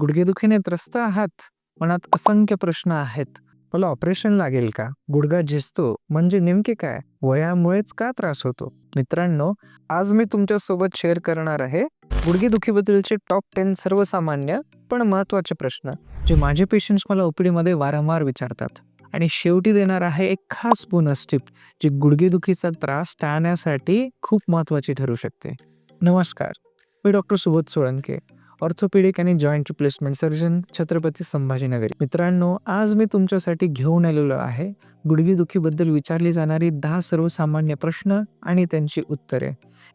गुडघेदुखीने त्रस्त आहात? मनात असंख्य प्रश्न आहेत. मला ऑपरेशन लागेल का? गुडघा झिजतो. म्हणजे नेमके काय? वयामुळेच का त्रास होतो? मित्रांनो आज मी तुमच्यासोबत शेअर करणार आहे गुडघेदुखीबद्दलचे टॉप टेन सर्वसामान्य पण महत्त्वाचे प्रश्न जे माझे पेशंट्स मला ओपीडीमध्ये वारंवार विचारतात. आणि शेवटी देणार आहे एक खास बोनस टिप जी गुडघेदुखीचा त्रास टाळण्यासाठी खूप महत्त्वाची ठरू शकते. नमस्कार. मी डॉक्टर सुबोध सोळंके. ऑर्थोपेडिक आणि जॉईंट रिप्लेसमेंट सर्जन छत्रपती संभाजीनगरी. मित्रांनो आज मी तुमच्यासाठी घेऊन आलेलो आहे गुडघेदुखीबद्दल विचारली जाणारी दहा सर्वसामान्य प्रश्न आणि त्यांची उत्तरे.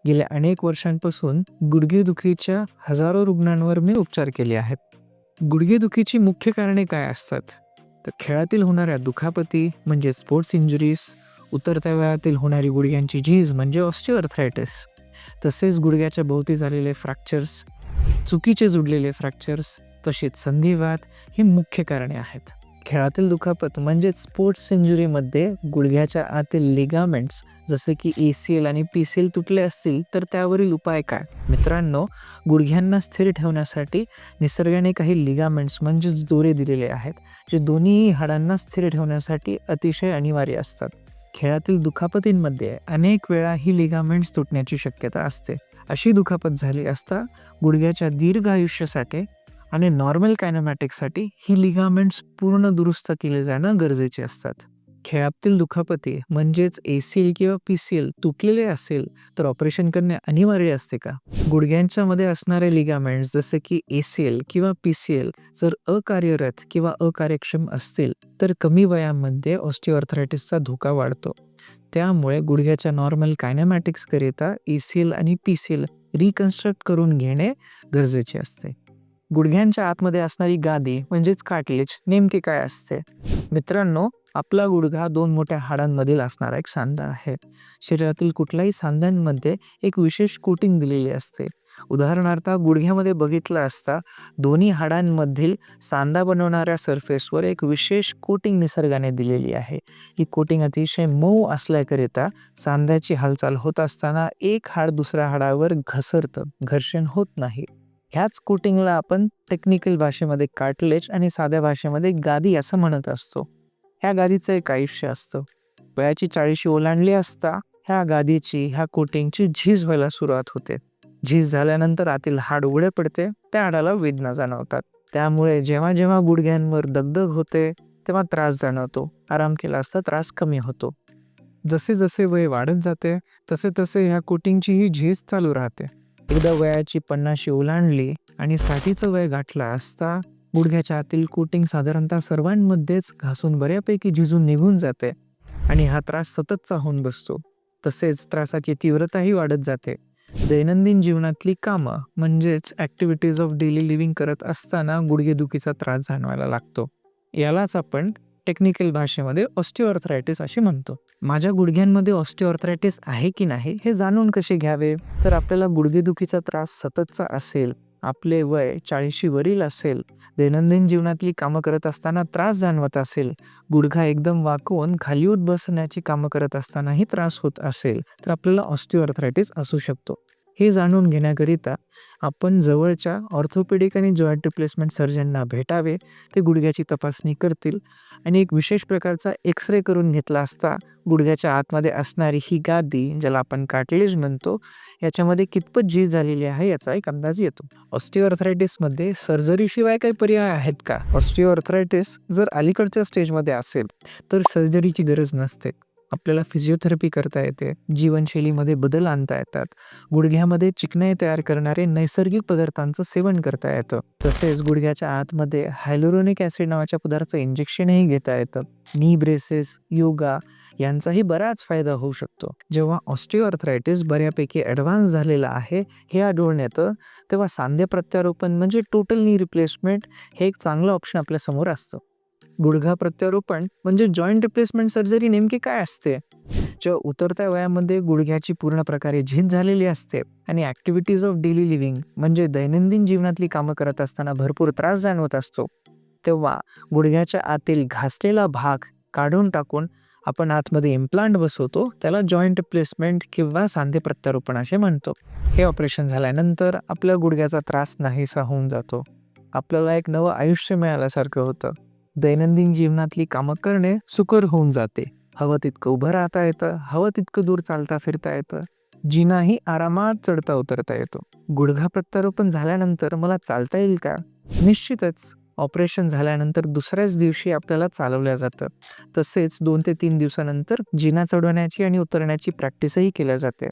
गेल्या अनेक वर्षांपासून गुडघेदुखीच्या हजारो रुग्णांवर मी उपचार केले आहेत. गुडघेदुखीची मुख्य कारणे काय असतात? तर खेळातील होणाऱ्या दुखापती म्हणजे स्पोर्ट्स इंजुरीज उतरत्या वयातील होणारी गुडघ्यांची झीज म्हणजे ऑस्टिओअर्थरायटिस तसेच गुडघ्याच्या भोवती झालेले फ्रॅक्चर्स चुकीचे जुडलेले फ्रॅक्चर्स तसेच संधिवात ही मुख्य कारणे आहेत. खेळातील दुखापत म्हणजेच स्पोर्ट्स इंजुरीमध्ये गुडघ्याच्या आतील लिगामेंट्स जसे की ए सी एल आणि पी सी एल तुटले असतील तर त्यावरील उपाय काय? मित्रांनो गुडघ्यांना स्थिर ठेवण्यासाठी निसर्गाने काही लिगामेंट्स म्हणजेच दोरे दिलेले आहेत जे दोन्ही हाडांना स्थिर ठेवण्यासाठी अतिशय अनिवार्य असतात. खेळातील दुखापतींमध्ये अनेक वेळा ही लिगामेंट्स तुटण्याची शक्यता असते. अशी दुखापत झाली असता गुडघ्याच्या दीर्घ आयुष्यासाठी आणि नॉर्मल कायनामॅटिकसाठी ही लिगामेंट्स पूर्ण दुरुस्त केले जाणं गरजेचे असतात. खेळातील दुखापती म्हणजेच ए सी एल किंवा पी सी एल तुटलेले असेल तर ऑपरेशन करणे अनिवार्य असते का? गुडघ्यांच्या मध्ये असणारे लिगामेंट्स जसे की ए सी एल किंवा पी सी एल जर अकार्यरत किंवा अकार्यक्षम असतील तर कमी वयामध्ये ऑस्टिओअर्थरायटिसचा धोका वाढतो. त्यामुळे गुडघ्याच्या नॉर्मल कायनमॅटिक्सकरिता ई सी आणि पी सी रिकन्स्ट्रक्ट करून घेणे गरजेचे असते. गुडघ्यांच्या आतमध्ये असणारी गादी म्हणजेच काटलेज नेमकी काय असते? मित्रांनो आपला गुडघा दोन मोठ्या हाडांमधील असणारा एक सांधा आहे. शरीरातील कुठल्याही सांध्यांमध्ये एक विशेष कोटिंग दिलेली असते. उदाहरणार्थ गुडघ्यामध्ये बघितलं असता दोन्ही हाडांमधील सांधा बनवणाऱ्या सरफेसवर एक विशेष कोटिंग निसर्गाने दिलेली आहे. ही कोटिंग अतिशय मऊ असल्याकरिता सांध्याची हालचाल होत असताना एक हाड दुसऱ्या हाडावर घसरतं घर्षण होत नाही. ह्याच कोटिंगला आपण टेक्निकल भाषेमध्ये काटलेज आणि साध्या भाषेमध्ये गादी असं म्हणत असतो. ह्या गादीचं एक आयुष्य असतं. वयाची चाळीशी ओलांडली असता ह्या गादीची ह्या कोटिंगची झीज व्हायला सुरुवात होते. झीज झाल्यानंतर आतील हाड उघडे पडते त्या हाडाला वेदना जाणवतात. त्यामुळे जेव्हा जेव्हा गुडघ्यांवर दगदग होते तेव्हा त्रास जाणवतो. आराम केला असता त्रास कमी होतो. जसे जसे वय वाढत जाते तसे तसे ह्या कोटिंगची ही झीज चालू राहते. एकदा वयाची पन्नाशी ओलांडली आणि साठीचं वय गाठला असता गुडघ्याच्या आतील कोटिंग साधारणतः सर्वांमध्येच घासून बऱ्यापैकी झिजून निघून जाते आणि हा त्रास सततचा होऊन बसतो. तसेच त्रासाची तीव्रताही वाढत जाते. दैनंदिन जीवनातली कामं म्हणजेच ॲक्टिव्हिटीज ऑफ डेली लिव्हिंग करत असताना गुडघेदुखीचा त्रास जाणवायला लागतो. यालाच आपण टेक्निकल भाषेमध्ये ऑस्टिओअर्थरायटिस असे म्हणतो. माझ्या गुडघ्यांमध्ये ऑस्टिओअर्थरायटिस आहे की नाही हे जाणून कसे घ्यावे? तर आपल्याला गुडघेदुखीचा त्रास सततचा असेल आपले वय चाळीशी वरील असेल दैनंदिन जीवनातली कामं करत असताना त्रास जाणवत असेल गुडघा एकदम वाकवून खालीवर बसण्याची कामं करत असतानाही त्रास होत असेल तर आपल्याला ऑस्टिओअर्थरायटिस असू शकतो. हे जाणून घेण्याकरिता आपण जवळच्या ऑर्थोपेडिक आणि जॉईंट रिप्लेसमेंट सर्जनना भेटावे ते गुडघ्याची तपासणी करतील आणि एक विशेष प्रकारचा एक्स रे करून घेतला असता गुडघ्याच्या आतमध्ये असणारी ही गादी ज्याला आपण काटलेज म्हणतो याच्यामध्ये कितपत जीव झालेली आहे याचा एक अंदाज येतो. ऑस्टिओअर्थरायटिसमध्ये सर्जरीशिवाय काही पर्याय आहेत का? ऑस्टिओअर्थरायटिस जर अलीकडच्या स्टेजमध्ये असेल तर सर्जरीची गरज नसते. आपल्याला फिजिओथेरपी करता येते जीवनशैलीमध्ये बदल आणता येतात. गुडघ्यामध्ये चिकणाई तयार करणारे नैसर्गिक पदार्थांचं सेवन करता येतं. तसेच गुडघ्याच्या आतमध्ये हायलोरोनिक ॲसिड नावाच्या पदार्थाचं इंजेक्शनही घेता येतं. नी ब्रेसेस योगा यांचाही बराच फायदा होऊ शकतो. जेव्हा ऑस्टिओअर्थरायटिस बऱ्यापैकी ॲडव्हान्स झालेला आहे हे आढळून येतं तेव्हा सांध्य प्रत्यारोपण म्हणजे टोटल नी रिप्लेसमेंट हे एक चांगलं ऑप्शन आपल्यासमोर असतं. गुडघा प्रत्यारोपण म्हणजे जॉईंट रिप्लेसमेंट सर्जरी नेमकी काय असते? जेव्हा उतरत्या वयामध्ये गुडघ्याची पूर्ण प्रकारे झीज झालेली असते आणि ॲक्टिव्हिटीज ऑफ डेली लिव्हिंग म्हणजे दैनंदिन जीवनातली कामं करत असताना भरपूर त्रास जाणवत असतो. तेव्हा गुडघ्याच्या आतील घासलेला भाग काढून टाकून आपण आतमध्ये इम्प्लांट बसवतो त्याला जॉईंट रिप्लेसमेंट किंवा सांधे प्रत्यारोपण असे म्हणतो. हे ऑपरेशन झाल्यानंतर आपल्या गुडघ्याचा त्रास नाहीसा होऊन जातो. आपल्याला एक नवं आयुष्य मिळाल्यासारखं होतं. दैनंदिन जीवनातली कामं करणे सुकर होऊन जाते. हवं तितकं उभं राहता येतं हवं तितकं दूर चालता फिरता येतं. जिनाही आरामात चढता उतरता येतो. गुडघा प्रत्यारोपण झाल्यानंतर मला चालता येईल का? निश्चितच. ऑपरेशन झाल्यानंतर दुसऱ्याच दिवशी आपल्याला चालवल्या जातं. तसेच दोन ते तीन दिवसानंतर जिना चढवण्याची आणि उतरण्याची प्रॅक्टिसही केल्या जाते.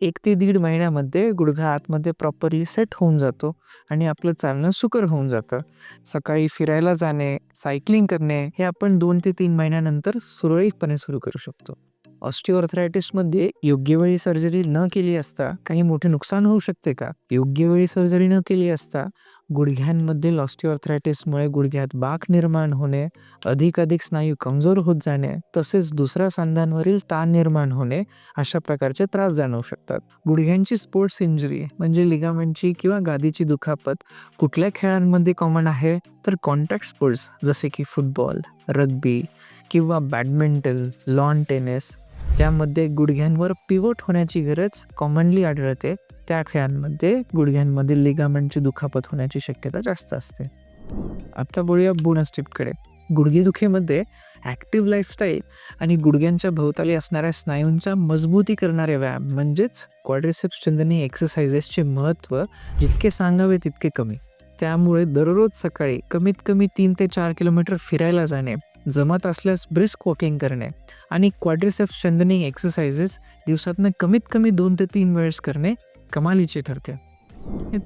एक ते दीड महिन्यामध्ये गुडघा आतमध्ये प्रॉपरली सेट होऊन जातो आणि आपलं चालणं सुकर होऊन जातं. सकाळी फिरायला जाणे सायकलिंग करणे हे आपण दोन ते तीन महिन्यानंतर सुरळीतपणे सुरू करू शकतो. ऑस्टिओआर्थरायटिसमध्ये योग्य वेळी सर्जरी न केली असता काही मोठे नुकसान होऊ शकते का? योग्य वेळी सर्जरी न केली असता गुडघ्यांमधील ऑस्टिओआर्थरायटिसमुळे गुडघ्यात बाक निर्माण होणे अधिकाधिक स्नायू कमजोर होत जाणे तसेच दुसऱ्या सांध्यांवरील ताण निर्माण होणे अशा प्रकारचे त्रास जाणवू शकतात. गुडघ्यांची स्पोर्ट्स इंजुरी म्हणजे लिगामेंटची किंवा गादीची दुखापत कुठल्या खेळांमध्ये कॉमन आहे? तर कॉन्टॅक्ट स्पोर्ट्स जसे की फुटबॉल रग्बी किंवा बॅडमिंटन लॉन टेनिस त्यामध्ये गुडघ्यांवर पिवट होण्याची गरज कॉमनली आढळते. त्या खेळांमध्ये गुडघ्यांमधील लिगामेंटची दुखापत होण्याची शक्यता जास्त असते. आता बोलूया बोनस टिपकडे. गुडघेदुखीमध्ये ॲक्टिव्ह लाईफस्टाईल आणि गुडघ्यांच्या भोवताली असणाऱ्या स्नायूंच्या मजबूती करणारे व्यायाम म्हणजेच क्वाड्रिसेप्स चंदनी एक्सरसाइजेसचे महत्त्व जितके सांगावे तितके कमी. त्यामुळे दररोज सकाळी कमीत कमी तीन ते चार किलोमीटर फिरायला जाणे जमत असल्यास ब्रिस्क वॉकिंग करणे आणि क्वाड्रिसेप्स चंदनी एक्सरसाइजेस दिवसातनं कमीत कमी दोन ते तीन वेळेस करणे कमालीचे ठरते.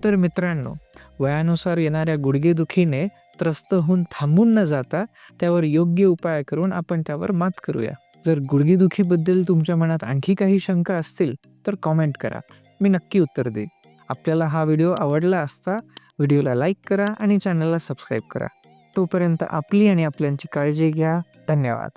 तर मित्रांनो वयानुसार येणाऱ्या गुडघेदुखीने त्रस्त होऊन थांबून न जाता त्यावर योग्य उपाय करून आपण त्यावर मात करूया. जर गुडघेदुखीबद्दल तुमच्या मनात आणखी काही शंका असतील तर कॉमेंट करा. मी नक्की उत्तर देईन. आपल्याला हा व्हिडिओ आवडला असता व्हिडिओला लाईक करा आणि चॅनलला सबस्क्राईब करा. तोपर्यंत आपली आणि आपल्यांची काळजी घ्या. धन्यवाद.